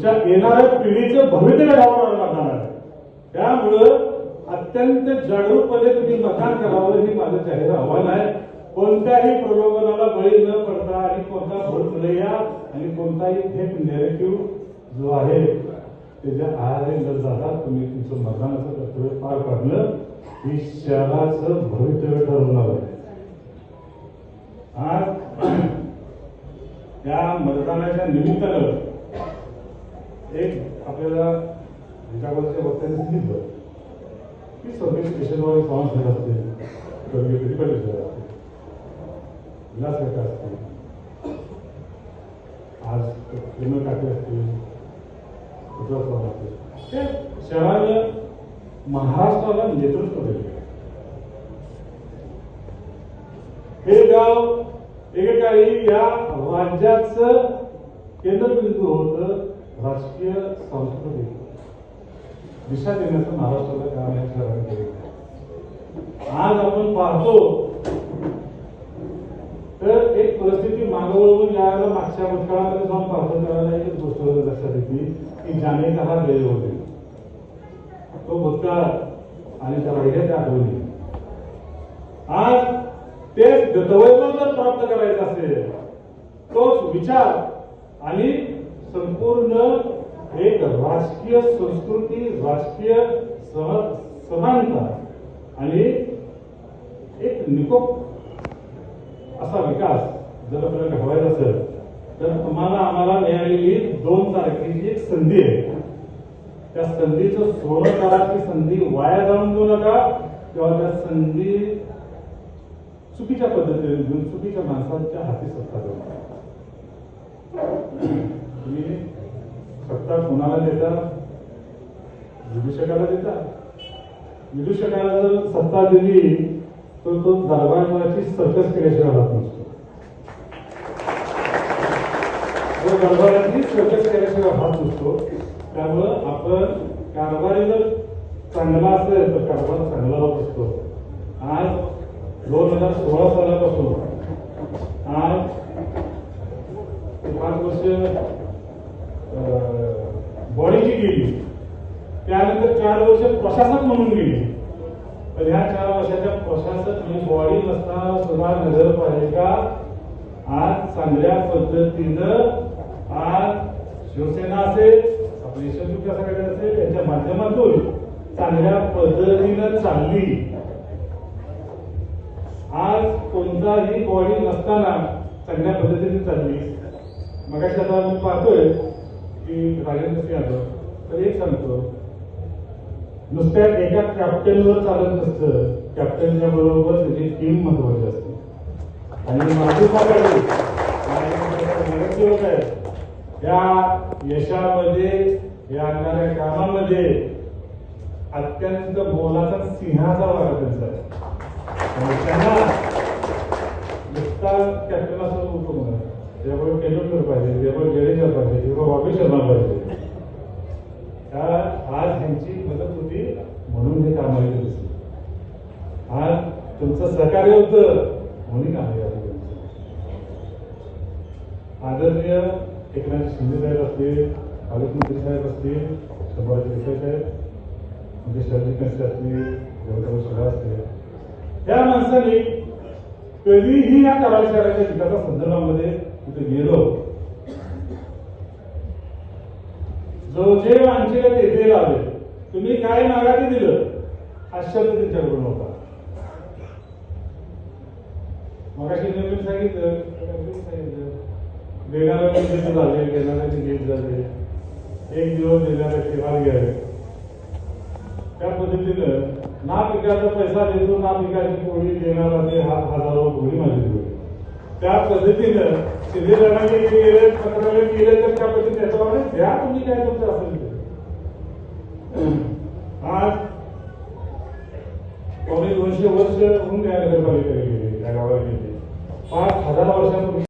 येणाऱ्या पिढीचं भवितव्य घडवणार मतदान आहे. त्यामुळं अत्यंत जागरूकपणे तुम्ही मतदान करावं हे माझं जाहीर आव्हान आहे कोणत्याही प्रलोभनाला बळी न पडता आणि कोणता भूतलया आणि कोणताही थेट नेरेटिव्ह जो आहे त्याच्या आहारे न जाता तुम्ही तुमचं मतदानाचं कर्तव्य पार पाडलं ही शहराचं भवितव्य ठरवणार आहे आज या मतदानाच्या निमित्तानं एक आपल्याला ह्याच्याबद्दल वक्त्याने सांगितलं की सगळे स्टेशनवर सॉंग खेळ असते. कवी क्रिकेट खेळ असते. विलास काका असते. आज प्रेम काके असतील उद्धव चव्हाण असतील ते शहरानं महाराष्ट्राला नेतृत्व दिले. हे गाव एकेकाळी या राज्याचं केंद्रबिंदू होतं. राजकीय संस्कृती दिशा देण्याचं महाराष्ट्राला काम या शहराने केलेलं आहे. आज आपण पाहतो तर एक परिस्थिती मागवळून ज्यावेळेला मागच्या भूतकाळामध्ये जाऊन पाहतो त्यावेळेला एकच गोष्ट लक्षात येते की ज्याने का हा गेले होते तो भूतकाळ आणि त्या राहिल्या त्या आठवणी आज ते गतवैभव जर प्राप्त करायचं असेल तोच विचार आणि संपूर्ण एक राजकीय संस्कृती राजकीय समानता आणि एक निकोप असा विकास जर आपल्याला घडवायचा असेल तर तुम्हाला आम्हाला मिळालेली दोन तारखेची एक संधी आहे. त्या संधीचं सोळा करा संधी वाया जाऊन देऊ नका किंवा त्या संधी चुकीच्या पद्धतीने घेऊन चुकीच्या माणसांच्या हाती सत्ता देऊ नका. तुम्ही सत्ता कोणाला देता? विदूषकाला देता? विदूषकाला जर सत्ता दिली तर तो दरबाराची सर्कस केल्याशिवाय राहत नसतो तो दरबाराची सर्कस केल्याशिवाय राहत नसतो त्यामुळं आपण कारभारी जर चांगला असेल तर कारभार चांगला होत असतो. आज दोन हजार सोळा सालापासून आज पाच वर्ष बॉडीची गेली. त्यानंतर चार वर्ष प्रशासक म्हणून गेली. तर ह्या चार वर्षाच्या प्रशासक म्हणजे बॉडी नसताना सुद्धा नगरपालिका आज चांगल्या पद्धतीनं आज शिवसेना असेल आपली यशवंत असेल यांच्या माध्यमातून चांगल्या पद्धतीनं चालली. आज कोणताही बॉडी नसताना चांगल्या पद्धतीने चालली. मग आता आपण पाहतोय की राजेंद्र सिंह यादव तर एक सांगतो नुसत्या एका कॅप्टनवर चालत नसतं. कॅप्टनच्या बरोबर त्याची टीम महत्वाची असते. आणि माझी या यशामध्ये या आणणाऱ्या कामामध्ये अत्यंत मोलाचा सिंहाचा वाटा त्यांचा आहे. त्यांना नुसता कॅप्टन असं होतो म्हणा त्यामुळे तेंडुलकर पाहिजे त्यामुळे जडेजा पाहिजे जेव्हा बाबी शर्मा पाहिजे. यांची मदत होती म्हणून हे कामाला दिसले दिसलं आज तुमचं सहकार्य होत म्हणून कामाला आदरणीय एकनाथ शिंदे साहेब असतील पालकमंत्री साहेब असतील शंभराचे देसाई साहेब म्हणजे शरदी कंसे असतील देवताराव शहा असतील त्या माणसाने कधीही या कराड शहराच्या विकासा संदर्भामध्ये तिथे गेलो. जो जे माणसेला तेथे लावले तुम्ही काय मागा ते दिलं? हा शब्द त्यांच्याकडून होता. मगाशी नवीन सांगितलं सांगितलं. देणाऱ्याचे गीत झाले घेणाऱ्याचे गीत झाले? एक दिवस देणाऱ्याचे हार घ्यावे त्या पद्धतीनं ना पिकाचा पैसा देतो ना पिकाची पोळी देणारा ते हा हजारो पोळी माझी दिली त्या पद्धतीनं शिलेदारांनी गेले पत्रकार गेले तर त्या पद्धतीने त्याच्यावर द्या तुम्ही काय तुमचं असेल ते. आज पावणे दोनशे वर्ष होऊन त्या नगरपालिकेला गेले त्या गावाला गेले पाच हजार वर्षांपूर्वी.